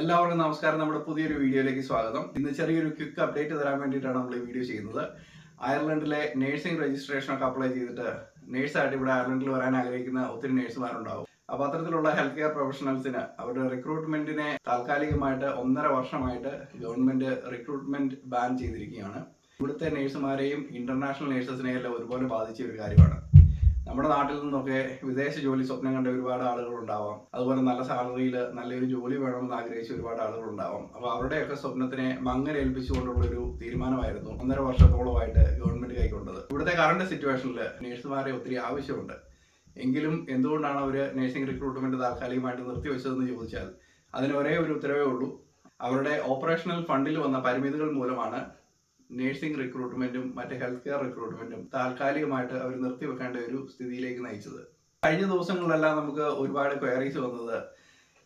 എല്ലാവർക്കും നമസ്കാരം. നമ്മുടെ പുതിയൊരു വീഡിയോയിലേക്ക് സ്വാഗതം. ഇന്ന് ചെറിയൊരു ക്വിക്ക് അപ്ഡേറ്റ് തരാൻ വേണ്ടിയിട്ടാണ് നമ്മൾ ഈ വീഡിയോ ചെയ്യുന്നത്. അയർലൻഡിലെ നഴ്സിംഗ് രജിസ്ട്രേഷൻ ഒക്കെ അപ്ലൈ ചെയ്തിട്ട് നേഴ്സായിട്ട് ഇവിടെ അയർലൻഡിൽ വരാൻ ആഗ്രഹിക്കുന്ന ഒത്തിരി നേഴ്സുമാരുണ്ടാവും അപ്പൊ അത്തരത്തിലുള്ള ഹെൽത്ത് കെയർ പ്രൊഫഷണൽസിന് അവരുടെ റിക്രൂട്ട്മെന്റിനെ താൽക്കാലികമായിട്ട് ഒന്നര വർഷമായിട്ട് ഗവൺമെന്റ് റിക്രൂട്ട്മെന്റ് ബാൻ ചെയ്തിരിക്കുകയാണ്. ഇവിടുത്തെ നേഴ്സുമാരെയും ഇന്റർനാഷണൽ നേഴ്സസിനെയും എല്ലാം ഒരുപോലെ ബാധിച്ച ഒരു കാര്യമാണ്. നമ്മുടെ നാട്ടിൽ നിന്നൊക്കെ വിദേശ ജോലി സ്വപ്നം കണ്ട ഒരുപാട് ആളുകൾ ഉണ്ടാവാം. അതുപോലെ നല്ല സാലറിയിൽ നല്ലൊരു ജോലി വേണമെന്ന് ആഗ്രഹിച്ച ഒരുപാട് ആളുകൾ ഉണ്ടാവാം. അവരുടെയൊക്കെ സ്വപ്നത്തിനെ മങ്ങലേൽപ്പിച്ചുകൊണ്ടുള്ള ഒരു തീരുമാനമായിരുന്നു ഒന്നര വർഷത്തോളമായിട്ട് ഗവൺമെന്റ് കൈക്കൊണ്ടത്. ഇവിടുത്തെ കറണ്ട് സിറ്റുവേഷനിൽ നേഴ്സുമാരെ ഒത്തിരി ആവശ്യമുണ്ട്. എങ്കിലും എന്തുകൊണ്ടാണ് അവർ നേഴ്സിംഗ് റിക്രൂട്ട്മെന്റ് താൽക്കാലികമായിട്ട് നിർത്തിവെച്ചതെന്ന് ചോദിച്ചാൽ അതിന് ഒരേ ഒരു ഉത്തരവേ ഉള്ളൂ. അവരുടെ ഓപ്പറേഷണൽ ഫണ്ടിൽ വന്ന പരിമിതികൾ മൂലമാണ് നേഴ്സിംഗ് റിക്രൂട്ട്മെന്റും മറ്റ് ഹെൽത്ത് കെയർ റിക്രൂട്ട്മെന്റും താൽക്കാലികമായിട്ട് അവർ നിർത്തിവെക്കേണ്ട ഒരു സ്ഥിതിയിലേക്ക് നയിച്ചത്. കഴിഞ്ഞ ദിവസങ്ങളിലെല്ലാം നമുക്ക് ഒരുപാട് ക്വയറീസ് വന്നത്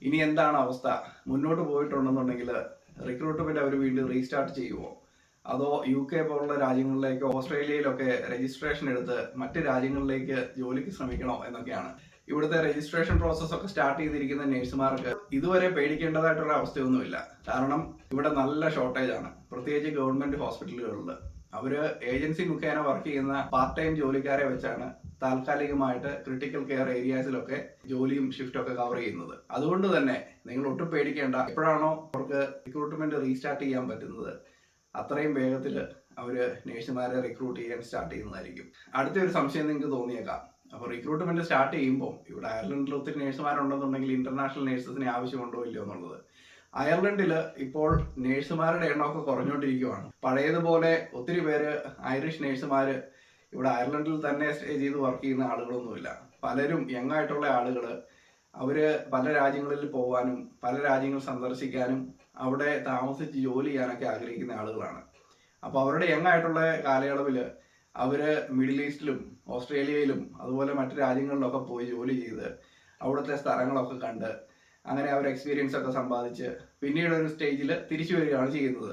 ഇനി എന്താണ് അവസ്ഥ? മുന്നോട്ട് പോയിട്ടുണ്ടെന്നുണ്ടെങ്കിൽ റിക്രൂട്ട്മെന്റ് അവർ വീണ്ടും റീസ്റ്റാർട്ട് ചെയ്യുമോ അതോ യു കെ പോലുള്ള രാജ്യങ്ങളിലേക്ക് ഓസ്ട്രേലിയയിലൊക്കെ രജിസ്ട്രേഷൻ എടുത്ത് മറ്റ് രാജ്യങ്ങളിലേക്ക് ജോലിക്ക് ശ്രമിക്കണോ എന്നൊക്കെയാണ്. ഇവിടുത്തെ രജിസ്ട്രേഷൻ പ്രോസസ്സൊക്കെ സ്റ്റാർട്ട് ചെയ്തിരിക്കുന്ന നഴ്സുമാർക്ക് ഇതുവരെ പേടിക്കേണ്ടതായിട്ടുള്ള അവസ്ഥയൊന്നുമില്ല. കാരണം ഇവിടെ നല്ല ഷോർട്ടേജ് ആണ്. പ്രത്യേകിച്ച് ഗവൺമെന്റ് ഹോസ്പിറ്റലുകളിൽ അവർ ഏജൻസി മുഖേന വർക്ക് ചെയ്യുന്ന പാർട്ട് ടൈം ജോലിക്കാരെ വെച്ചാണ് താൽക്കാലികമായിട്ട് ക്രിട്ടിക്കൽ കെയർ ഏരിയാസിലൊക്കെ ജോലിയും ഷിഫ്റ്റും ഒക്കെ കവർ ചെയ്യുന്നത്. അതുകൊണ്ട് തന്നെ നിങ്ങൾ ഒട്ടും പേടിക്കേണ്ട. എപ്പോഴാണോ അവർക്ക് റിക്രൂട്ട്മെന്റ് റീസ്റ്റാർട്ട് ചെയ്യാൻ പറ്റുന്നത് അത്രയും വേഗത്തിൽ അവർ നേഴ്സുമാരെ റിക്രൂട്ട് ചെയ്യാൻ സ്റ്റാർട്ട് ചെയ്യുന്നതായിരിക്കും. അടുത്തൊരു സംശയം നിങ്ങൾക്ക് തോന്നിയേക്കാം. അപ്പോൾ റിക്രൂട്ട്മെന്റ് സ്റ്റാർട്ട് ചെയ്യുമ്പോൾ ഇവിടെ അയർലൻഡിൽ ഒത്തിരി നേഴ്സുമാരുണ്ടെന്നുണ്ടെങ്കിൽ ഇന്റർനാഷണൽ നേഴ്സസിനെ ആവശ്യമുണ്ടോ ഇല്ലയോ എന്നുള്ളത്. അയർലൻഡിൽ ഇപ്പോൾ നേഴ്സുമാരുടെ എണ്ണമൊക്കെ കുറഞ്ഞുകൊണ്ടിരിക്കുകയാണ് പഴയതുപോലെ ഒത്തിരി പേര് ഐറിഷ് നേഴ്സുമാർ ഇവിടെ അയർലൻഡിൽ തന്നെ സ്റ്റേ ചെയ്ത് വർക്ക് ചെയ്യുന്ന ആളുകളൊന്നുമില്ല. പലരും യങ് ആയിട്ടുള്ള ആളുകൾ അവർ പല രാജ്യങ്ങളിൽ പോകാനും പല രാജ്യങ്ങൾ സന്ദർശിക്കാനും അവിടെ താമസിച്ച് ജോലി ചെയ്യാനൊക്കെ ആഗ്രഹിക്കുന്ന ആളുകളാണ്. അപ്പോൾ അവരുടെ യങ് ആയിട്ടുള്ള കാലയളവിൽ അവർ മിഡിൽ ഈസ്റ്റിലും ഓസ്ട്രേലിയയിലും അതുപോലെ മറ്റു രാജ്യങ്ങളിലൊക്കെ പോയി ജോലി ചെയ്ത് അവിടുത്തെ സ്ഥലങ്ങളൊക്കെ കണ്ട് അങ്ങനെ അവർ എക്സ്പീരിയൻസ് ഒക്കെ സമ്പാദിച്ച് പിന്നീട് ഒരു സ്റ്റേജിൽ തിരിച്ചു വരികയാണ് ചെയ്യുന്നത്.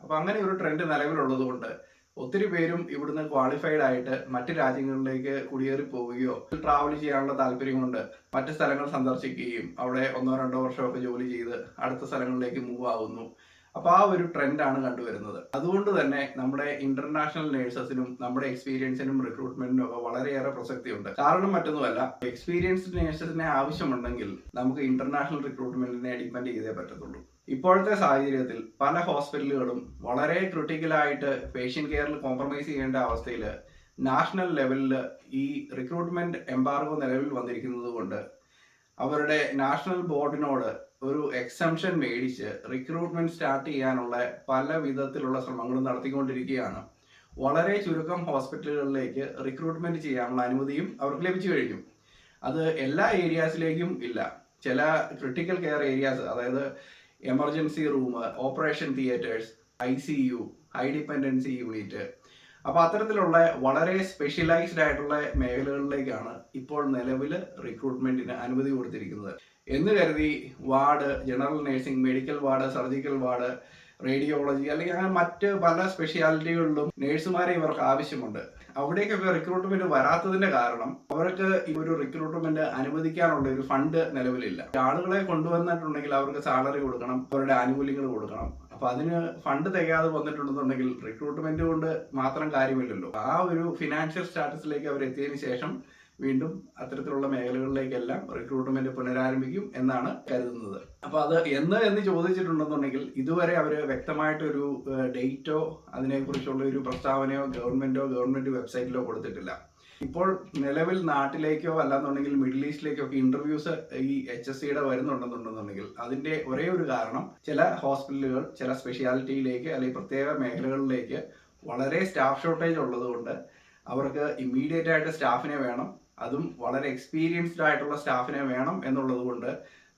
അപ്പോൾ അങ്ങനെ ഒരു ട്രെൻഡ് നിലവിലുള്ളത് കൊണ്ട് ഒത്തിരി പേരും ഇവിടുന്ന് ക്വാളിഫൈഡ് ആയിട്ട് മറ്റു രാജ്യങ്ങളിലേക്ക് കുടിയേറി പോവുകയോ ട്രാവൽ ചെയ്യാനുള്ള താല്പര്യം കൊണ്ട് മറ്റു സ്ഥലങ്ങൾ സന്ദർശിക്കുകയും അവിടെ ഒന്നോ രണ്ടോ വർഷമൊക്കെ ജോലി ചെയ്ത് അടുത്ത സ്ഥലങ്ങളിലേക്ക് മൂവ് ആവുന്നു. അപ്പൊ ആ ഒരു ട്രെൻഡാണ് കണ്ടുവരുന്നത്. അതുകൊണ്ട് തന്നെ നമ്മുടെ ഇന്റർനാഷണൽ നേഴ്സസിനും നമ്മുടെ എക്സ്പീരിയൻസിനും റിക്രൂട്ട്മെന്റിനും ഒക്കെ വളരെയേറെ പ്രസക്തിയുണ്ട്. കാരണം മറ്റൊന്നുമല്ല എക്സ്പീരിയൻസ്ഡ് നേഴ്സസിനെ ആവശ്യമുണ്ടെങ്കിൽ നമുക്ക് ഇന്റർനാഷണൽ റിക്രൂട്ട്മെന്റിനെ ഡിപ്പെൻഡ് ചെയ്തേ പറ്റത്തുള്ളൂ. ഇപ്പോഴത്തെ സാഹചര്യത്തിൽ പല ഹോസ്പിറ്റലുകളും വളരെ ക്രിട്ടിക്കലായിട്ട് പേഷ്യൻ കെയറിൽ കോംപ്രമൈസ് ചെയ്യേണ്ട അവസ്ഥയിൽ നാഷണൽ ലെവലിൽ ഈ റിക്രൂട്ട്മെന്റ് എംബാർഗോ നിലവിൽ വന്നിരിക്കുന്നത് കൊണ്ട് അവരുടെ നാഷണൽ ബോർഡിനോട് ഒരു എക്സംഷൻ മേടിച്ച് റിക്രൂട്ട്മെന്റ് സ്റ്റാർട്ട് ചെയ്യാനുള്ള പല വിധത്തിലുള്ള ശ്രമങ്ങളും നടത്തിക്കൊണ്ടിരിക്കുകയാണ്. വളരെ ചുരുക്കം ഹോസ്പിറ്റലുകളിലേക്ക് റിക്രൂട്ട്മെന്റ് ചെയ്യാനുള്ള അനുമതിയും അവർക്ക് ലഭിച്ചു കഴിഞ്ഞു. അത് എല്ലാ ഏരിയാസിലേക്കും ഇല്ല. ചില ക്രിട്ടിക്കൽ കെയർ ഏരിയാസ് അതായത് emergency room operation theatres I C U high dependency unit അപ്പൊ അത്തരത്തിലുള്ള വളരെ സ്പെഷ്യലൈസ്ഡ് ആയിട്ടുള്ള മേഖലകളിലേക്കാണ് ഇപ്പോൾ നിലവിൽ റിക്രൂട്ട്മെന്റിന് അനുമതി കൊടുത്തിരിക്കുന്നത്. എന്ന് കരുതി ward general nursing medical ward surgical ward radiology അല്ലെങ്കിൽ അങ്ങനെ മറ്റ് പല സ്പെഷ്യാലിറ്റികളിലും നഴ്സുമാരെ ഇവർക്ക് ആവശ്യമുണ്ട്. അവിടേക്കൊക്കെ റിക്രൂട്ട്മെന്റ് വരാത്തതിന്റെ കാരണം അവർക്ക് ഈ ഒരു റിക്രൂട്ട്മെന്റ് അനുവദിക്കാനുള്ള ഒരു ഫണ്ട് നിലവിലില്ല. ആളുകളെ കൊണ്ടുവന്നിട്ടുണ്ടെങ്കിൽ അവർക്ക് സാലറി കൊടുക്കണം അവരുടെ ആനുകൂല്യങ്ങൾ കൊടുക്കണം. അപ്പൊ അതിന് ഫണ്ട് തികയാതെ വന്നിട്ടുണ്ടെന്നുണ്ടെങ്കിൽ റിക്രൂട്ട്മെന്റ് കൊണ്ട് മാത്രം കാര്യമില്ലല്ലോ. ആ ഒരു ഫിനാൻഷ്യൽ സ്റ്റാറ്റസിലേക്ക് അവർ എത്തിയതിനു ശേഷം വീണ്ടും അത്തരത്തിലുള്ള മേഖലകളിലേക്കെല്ലാം റിക്രൂട്ട്മെന്റ് പുനരാരംഭിക്കും എന്നാണ് കരുതുന്നത്. അപ്പൊ അത് എന്ന് എന്ന് ചോദിച്ചിട്ടുണ്ടെന്നുണ്ടെങ്കിൽ ഇതുവരെ അവർ വ്യക്തമായിട്ടൊരു ഡേറ്റോ അതിനെക്കുറിച്ചുള്ള ഒരു പ്രസ്താവനയോ ഗവൺമെന്റോ ഗവൺമെന്റ് വെബ്സൈറ്റിലോ കൊടുത്തിട്ടില്ല. ഇപ്പോൾ നിലവിൽ നാട്ടിലേക്കോ അല്ലാന്നുണ്ടെങ്കിൽ മിഡിൽ ഈസ്റ്റിലേക്കോ ഒക്കെ ഇന്റർവ്യൂസ് ഈ എച്ച് എസ് സിയുടെ വരുന്നുണ്ടെന്നുണ്ടെന്നുണ്ടെങ്കിൽ അതിന്റെ ഒരേ ഒരു കാരണം ചില ഹോസ്പിറ്റലുകൾ ചില സ്പെഷ്യാലിറ്റിയിലേക്ക് അല്ലെങ്കിൽ പ്രത്യേക മേഖലകളിലേക്ക് വളരെ സ്റ്റാഫ് ഷോർട്ടേജ് ഉള്ളതുകൊണ്ട് അവർക്ക് ഇമ്മീഡിയറ്റ് ആയിട്ട് സ്റ്റാഫിനെ വേണം. അതും വളരെ എക്സ്പീരിയൻസ്ഡ് ആയിട്ടുള്ള സ്റ്റാഫിനെ വേണം എന്നുള്ളത് കൊണ്ട്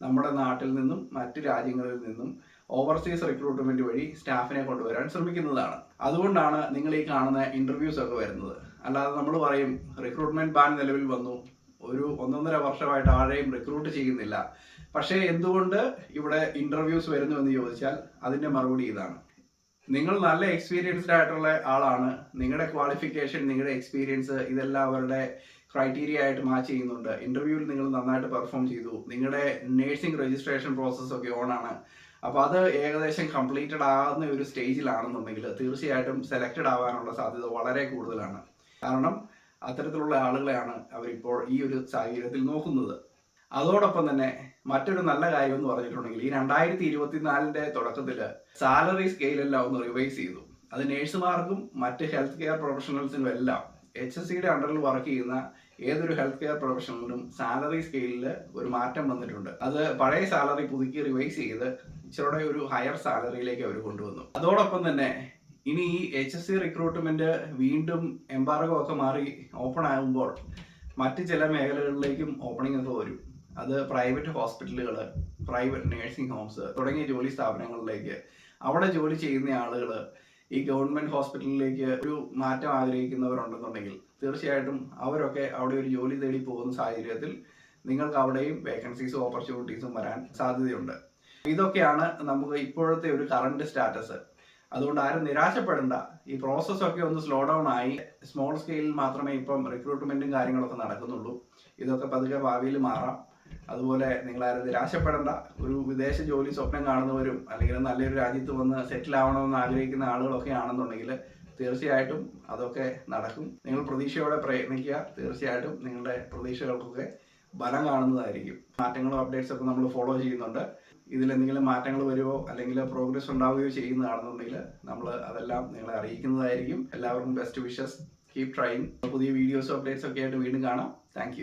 നമ്മുടെ നാട്ടിൽ നിന്നും മറ്റു രാജ്യങ്ങളിൽ നിന്നും ഓവർസീസ് റിക്രൂട്ട്മെന്റ് വഴി സ്റ്റാഫിനെ കൊണ്ടുവരാൻ ശ്രമിക്കുന്നതാണ്. അതുകൊണ്ടാണ് നിങ്ങൾ ഈ കാണുന്ന ഇന്റർവ്യൂസ് ഒക്കെ വരുന്നത്. അല്ലാതെ നമ്മൾ പറയും റിക്രൂട്ട്മെന്റ് ബാൻ നിലവിൽ വന്നു. ഒരു ഒന്നൊന്നര വർഷമായിട്ട് ആരെയും റിക്രൂട്ട് ചെയ്യുന്നില്ല. പക്ഷേ എന്തുകൊണ്ട് ഇവിടെ ഇന്റർവ്യൂസ് വരുന്നു എന്ന് ചോദിച്ചാൽ അതിന്റെ മറുപടി ഇതാണ്. നിങ്ങൾ നല്ല എക്സ്പീരിയൻസ്ഡ് ആയിട്ടുള്ള ആളാണ്. നിങ്ങളുടെ ക്വാളിഫിക്കേഷൻ നിങ്ങളുടെ എക്സ്പീരിയൻസ് ഇതെല്ലാം അവരുടെ ക്രൈറ്റീരിയ ആയിട്ട് മാച്ച് ചെയ്യുന്നുണ്ട്. ഇന്റർവ്യൂവിൽ നിങ്ങൾ നന്നായിട്ട് പെർഫോം ചെയ്തു. നിങ്ങളുടെ നേഴ്സിംഗ് രജിസ്ട്രേഷൻ പ്രോസസ്സൊക്കെ ഓൺ ആണ്. അപ്പോൾ അത് ഏകദേശം കംപ്ലീറ്റഡ് ആകുന്ന ഒരു സ്റ്റേജിലാണെന്നുണ്ടെങ്കിൽ തീർച്ചയായിട്ടും സെലക്റ്റഡ് ആവാനുള്ള സാധ്യത വളരെ കൂടുതലാണ്. കാരണം അത്തരത്തിലുള്ള ആളുകളെയാണ് അവരിപ്പോൾ ഈ ഒരു സാഹചര്യത്തിൽ നോക്കുന്നത്. അതോടൊപ്പം തന്നെ മറ്റൊരു നല്ല കാര്യം എന്ന് പറഞ്ഞിട്ടുണ്ടെങ്കിൽ ഈ രണ്ടായിരത്തി ഇരുപത്തിനാലിന്റെ തുടക്കത്തിൽ സാലറി സ്കെയിലെല്ലാം ഒന്ന് റിവൈസ് ചെയ്തു. അത് നേഴ്സുമാർക്കും മറ്റ് ഹെൽത്ത് കെയർ പ്രൊഫഷണൽസിനും എല്ലാം എച്ച് എസ് സിയുടെ അണ്ടറിൽ വർക്ക് ചെയ്യുന്ന ഏതൊരു ഹെൽത്ത് കെയർ പ്രൊഫഷണലിനും സാലറി സ്കെയിലിൽ ഒരു മാറ്റം വന്നിട്ടുണ്ട്. അത് പഴയ സാലറി പുതുക്കി റിവൈസ് ചെയ്ത് ഇച്ചിരൂടെ ഒരു ഹയർ സാലറിയിലേക്ക് അവർ കൊണ്ടുവന്നു. അതോടൊപ്പം തന്നെ ഇനി ഈ എച്ച് എസ് സി റിക്രൂട്ട്മെന്റ് വീണ്ടും എംബാർഗോ ഒക്കെ മാറി ഓപ്പൺ ആകുമ്പോൾ മറ്റ് ചില മേഖലകളിലേക്കും ഓപ്പണിംഗ് ഒക്കെ വരും. അത് പ്രൈവറ്റ് ഹോസ്പിറ്റലുകൾ പ്രൈവറ്റ് നേഴ്സിംഗ് ഹോംസ് തുടങ്ങിയ ജോലി സ്ഥാപനങ്ങളിലേക്ക് അവിടെ ജോലി ചെയ്യുന്ന ആളുകൾ ഈ ഗവൺമെന്റ് ഹോസ്പിറ്റലിലേക്ക് ഒരു മാറ്റം ആഗ്രഹിക്കുന്നവരുണ്ടെന്നുണ്ടെങ്കിൽ തീർച്ചയായിട്ടും അവരൊക്കെ അവിടെ ഒരു ജോലി തേടി പോകുന്ന സാഹചര്യത്തിൽ നിങ്ങൾക്ക് അവിടെയും വേക്കൻസീസും ഓപ്പർച്യൂണിറ്റീസും വരാൻ സാധ്യതയുണ്ട്. ഇതൊക്കെയാണ് നമുക്ക് ഇപ്പോഴത്തെ ഒരു കറണ്ട് സ്റ്റാറ്റസ് അതുകൊണ്ട് ആരും നിരാശപ്പെടേണ്ട. ഈ പ്രോസസ് ഒക്കെ ഒന്ന് സ്ലോ ഡൗൺ ആയി. സ്മോൾ സ്കെയിലിൽ മാത്രമേ ഇപ്പം റിക്രൂട്ട്മെന്റും കാര്യങ്ങളൊക്കെ നടക്കുന്നുള്ളൂ. ഇതൊക്കെ പതുക്കെ ഭാവിയിൽ മാറാം. അതുപോലെ നിങ്ങൾ ആരും നിരാശപ്പെടേണ്ട. ഒരു വിദേശ ജോലി സ്വപ്നം കാണുന്നവരും അല്ലെങ്കിൽ നല്ലൊരു രാജ്യത്ത് വന്ന് സെറ്റിൽ ആവണമെന്ന് ആഗ്രഹിക്കുന്ന ആളുകളൊക്കെ ആണെന്നുണ്ടെങ്കിൽ തീർച്ചയായിട്ടും അതൊക്കെ നടക്കും. നിങ്ങൾ പ്രതീക്ഷയോടെ പ്രയത്നിക്കുക. തീർച്ചയായിട്ടും നിങ്ങളുടെ പ്രതീക്ഷകൾക്കൊക്കെ ബലം കാണുന്നതായിരിക്കും. മാറ്റങ്ങളും അപ്ഡേറ്റ്സ് ഒക്കെ നമ്മൾ ഫോളോ ചെയ്യുന്നുണ്ട്. ഇതിൽ എന്തെങ്കിലും മാറ്റങ്ങൾ വരുമോ അല്ലെങ്കിൽ പ്രോഗ്രസ് ഉണ്ടാവുകയോ ചെയ്യുന്നതാണെന്നുണ്ടെങ്കിൽ നമ്മൾ അതെല്ലാം നിങ്ങളെ അറിയിക്കുന്നതായിരിക്കും. എല്ലാവർക്കും ബെസ്റ്റ് വിഷസ് കീപ് ട്രൈങ് പുതിയ വീഡിയോസും അപ്ഡേറ്റ്സ് ഒക്കെ ആയിട്ട് വീണ്ടും കാണാം. താങ്ക്